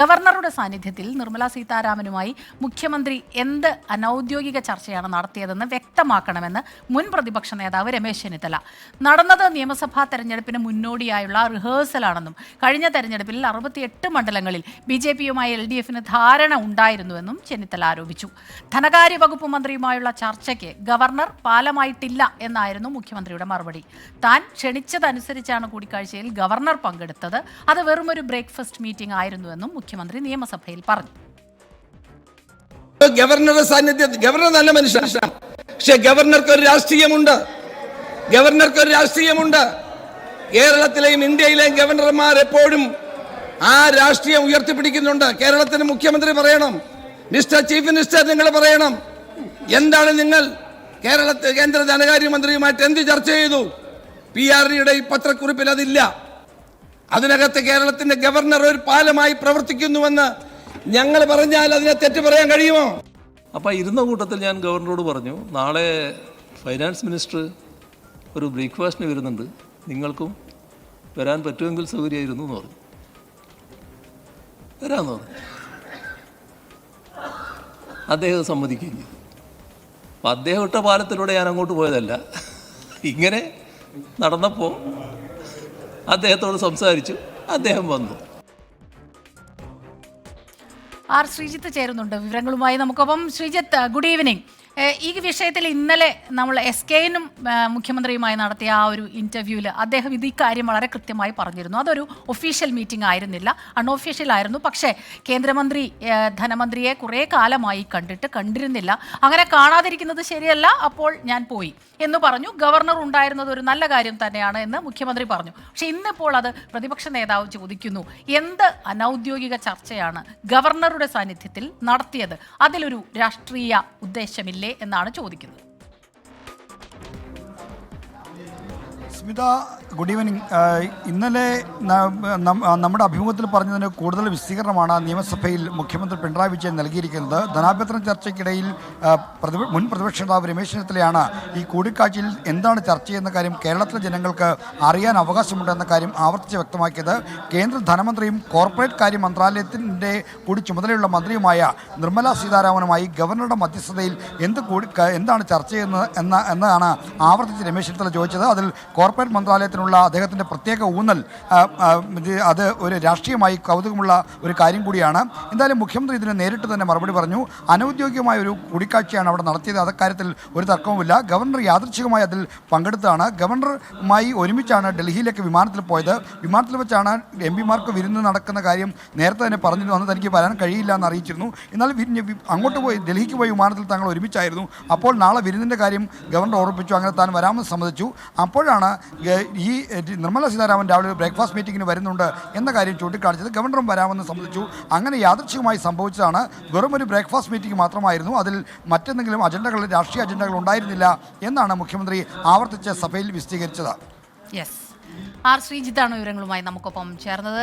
ഗവർണറുടെ സാന്നിധ്യത്തിൽ നിർമ്മല സീതാരാമനുമായി മുഖ്യമന്ത്രി എന്ത് അനൌദ്യോഗിക ചർച്ചയാണ് നടത്തിയതെന്ന് വ്യക്തമാക്കണമെന്ന് മുൻ പ്രതിപക്ഷ നേതാവ് രമേശ് ചെന്നിത്തല. നടന്നത് നിയമസഭാ തെരഞ്ഞെടുപ്പിന് മുന്നോടിയായുള്ള റിഹേഴ്സലാണെന്നും കഴിഞ്ഞ തെരഞ്ഞെടുപ്പിൽ അറുപത്തിയെട്ട് മണ്ഡലങ്ങളിൽ ബി ജെ പിയുമായി എൽ ഡി എഫിന് ധാരണ ഉണ്ടായിരുന്നുവെന്നും ചെന്നിത്തല ആരോപിച്ചു. ധനകാര്യ വകുപ്പ് മന്ത്രിയുമായുള്ള ചർച്ചയ്ക്ക് ഗവർണർ പാലമായിട്ടില്ല എന്നായിരുന്നു മുഖ്യമന്ത്രിയുടെ മറുപടി. താൻ ക്ഷണിച്ചതനുസരിച്ചാണ് കൂടിക്കാഴ്ചയിൽ ഗവർണർ പങ്കെടുത്തത്. അത് വെറുമൊരു ബ്രേക്ക്ഫാസ്റ്റ് മീറ്റിംഗ് ആയിരുന്നുവെന്നും മുഖ്യമന്ത്രി നിയമസഭയിൽ പറഞ്ഞു. ഗവർണറുടെ സാന്നിധ്യത്തിൽ ഗവർണർ നല്ല മനുഷ്യനാണ്. പക്ഷെ ഗവർണർക്ക് ഒരു രാഷ്ട്രീയമുണ്ട്. ഗവർണർക്ക് ഒരു രാഷ്ട്രീയമുണ്ട്. കേരളത്തിലെയും ഇന്ത്യയിലെയും ഗവർണർമാർ എപ്പോഴും ആ രാഷ്ട്രീയം ഉയർത്തിപ്പിടിക്കുന്നുണ്ട്. കേരളത്തിന് മുഖ്യമന്ത്രി പറയണം. മിസ്റ്റർ ചീഫ് മിനിസ്റ്റർ നിങ്ങൾ പറയണം. എന്താണ് നിങ്ങൾ കേരളത്തിൽ കേന്ദ്ര ധനകാര്യമന്ത്രിയുമായിട്ട് എന്ത് ചർച്ച ചെയ്തു? പി ആർ ഡിയുടെ ഈ പത്രക്കുറിപ്പിൽ അതില്ല. അതിനകത്ത് കേരളത്തിന്റെ ഗവർണർ ഒരു പാലമായി പ്രവർത്തിക്കുന്നുവെന്ന് ഞങ്ങൾ പറഞ്ഞാൽ അതിനെ തെറ്റ് പറയാൻ കഴിയുമോ? അപ്പോൾ ഇരുന്ന കൂട്ടത്തിൽ ഞാൻ ഗവർണറോട് പറഞ്ഞു നാളെ ഫൈനാൻസ് മിനിസ്റ്റർ ഒരു ബ്രേക്ക്ഫാസ്റ്റിന് വരുന്നുണ്ട്. നിങ്ങൾക്കും വരാൻ പറ്റുമെങ്കിൽ സൗകര്യമായിരുന്നു എന്ന് പറഞ്ഞു. വരാമെന്ന് പറഞ്ഞു. അദ്ദേഹം സമ്മതിക്കുകയും ചെയ്തു. അപ്പം അദ്ദേഹം ഇട്ട പാലത്തിലൂടെ ഞാൻ അങ്ങോട്ട് പോയതല്ല. ഇങ്ങനെ നടന്നപ്പോൾ അദ്ദേഹത്തോട് സംസാരിച്ചു. അദ്ദേഹം വന്നു. ആർ ശ്രീജിത്ത് ചേരുന്നുണ്ട്. വിവരങ്ങളുമായി നമുക്കൊപ്പം ശ്രീജിത്ത് ഗുഡ് ഈവനിങ് ഈ വിഷയത്തിൽ ഇന്നലെ നമ്മൾ എസ് കെനും മുഖ്യമന്ത്രിയുമായി നടത്തിയ ആ ഒരു ഇന്റർവ്യൂവിൽ അദ്ദേഹം ഇത് ഇക്കാര്യം വളരെ കൃത്യമായി പറഞ്ഞിരുന്നു. അതൊരു ഒഫീഷ്യൽ മീറ്റിംഗ് ആയിരുന്നില്ല. അൺഒഫീഷ്യൽ ആയിരുന്നു. പക്ഷേ കേന്ദ്രമന്ത്രി ധനമന്ത്രിയെ കുറേ കാലമായി കണ്ടിട്ട് കണ്ടിരുന്നില്ല. അങ്ങനെ കാണാതിരിക്കുന്നത് ശരിയല്ല. അപ്പോൾ ഞാൻ പോയി എന്ന് പറഞ്ഞു. ഗവർണർ ഉണ്ടായിരുന്നത് ഒരു നല്ല കാര്യം തന്നെയാണ് എന്ന് മുഖ്യമന്ത്രി പറഞ്ഞു. പക്ഷെ ഇന്നിപ്പോൾ അത് പ്രതിപക്ഷ നേതാവ് ചോദിക്കുന്നു. എന്ത് അനൗദ്യോഗിക ചർച്ചയാണ് ഗവർണറുടെ സാന്നിധ്യത്തിൽ നടത്തിയത്? അതിലൊരു രാഷ്ട്രീയ ഉദ്ദേശമില്ലേ? എന്നാണ് ചോദിക്കുന്നത്. സ്മിത ഗുഡ് ഈവനിങ് ഇന്നലെ നമ്മുടെ അഭിമുഖത്തിൽ പറഞ്ഞതിന് കൂടുതൽ വിശദീകരണമാണ് നിയമസഭയിൽ മുഖ്യമന്ത്രി പിണറായി വിജയൻ നൽകിയിരിക്കുന്നത്. ധനാഭ്യർത്ഥന ചർച്ചയ്ക്കിടയിൽ മുൻ പ്രതിപക്ഷ നേതാവ് രമേശ് ചെന്നിത്തലയാണ് ഈ കൂടിക്കാഴ്ചയിൽ എന്താണ് ചർച്ച ചെയ്യുന്ന കാര്യം കേരളത്തിലെ ജനങ്ങൾക്ക് അറിയാൻ അവകാശമുണ്ടെന്ന കാര്യം ആവർത്തിച്ച് വ്യക്തമാക്കിയത്. കേന്ദ്ര ധനമന്ത്രിയും കോർപ്പറേറ്റ് കാര്യ മന്ത്രാലയത്തിന്റെ കൂടി ചുമതലയുള്ള മന്ത്രിയുമായ നിർമ്മല സീതാരാമനുമായി ഗവർണറുടെ മധ്യസ്ഥതയിൽ എന്ത് കൂടി എന്താണ് ചർച്ച ചെയ്യുന്നത് എന്ന എന്നതാണ് ആവർത്തിച്ച് രമേശ് ചെന്നിത്തല ചോദിച്ചത്. അതിൽ കോർപ്പറേറ്റ് മന്ത്രാലയത്തിനുള്ള അദ്ദേഹത്തിന്റെ പ്രത്യേക ഊന്നൽ അത് ഒരു രാഷ്ട്രീയമായി കൗതുകമുള്ള ഒരു കാര്യം കൂടിയാണ്. എന്തായാലും മുഖ്യമന്ത്രി ഇതിന് നേരിട്ട് തന്നെ മറുപടി പറഞ്ഞു. അനൗദ്യോഗികമായ ഒരു കൂടിക്കാഴ്ചയാണ് അവിടെ നടത്തിയത്. അക്കാര്യത്തിൽ ഒരു തർക്കവുമില്ല. ഗവർണർ യാദൃച്ഛികമായി അതിൽ പങ്കെടുത്താണ് ഗവർണറുമായി ഒരുമിച്ചാണ് ഡൽഹിയിലേക്ക് വിമാനത്തിൽ പോയത്. വിമാനത്തിൽ വെച്ചാണ് എം പിമാർക്ക് വിരുന്ന് നടക്കുന്ന കാര്യം നേരത്തെ തന്നെ പറഞ്ഞിരുന്നു. അന്ന് തനിക്ക് വരാൻ കഴിയില്ല എന്ന് അറിയിച്ചിരുന്നു. എന്നാൽ അങ്ങോട്ട് പോയി ഡൽഹിക്ക് പോയി വിമാനത്തിൽ തങ്ങൾ ഒരുമിച്ചായിരുന്നു. അപ്പോൾ നാളെ വിരുന്നിന്റെ കാര്യം ഗവർണർ ഓർപ്പിച്ചു അങ്ങനെ താൻ വരാമെന്ന് സമ്മതിച്ചു. അപ്പോഴാണ് ഗ- ഈ നിർമ്മല സീതാരാമൻ രാവിലെ ബ്രേക്ക്ഫാസ്റ്റ് മീറ്റിങ്ങിന് വരുന്നുണ്ട് എന്ന കാര്യം ചൂണ്ടിക്കാണിച്ചത് ഗവർണറും വരാമെന്ന് സംബന്ധിച്ചു. അങ്ങനെ യാദൃച്ഛികമായി സംഭവിച്ചതാണ്. വെറും ഒരു ബ്രേക്ക്ഫാസ്റ്റ് മീറ്റിംഗ് മാത്രമായിരുന്നു. അതിൽ മറ്റെന്തെങ്കിലും അജണ്ടകൾ രാഷ്ട്രീയ അജണ്ടകൾ ഉണ്ടായിരുന്നില്ല എന്നാണ് മുഖ്യമന്ത്രി ആവർത്തിച്ച് സഭയിൽ വിശദീകരിച്ചത്. ആർ ശ്രീജിത്താണ് വിവരങ്ങളുമായി നമുക്കൊപ്പം ചേർന്നത്.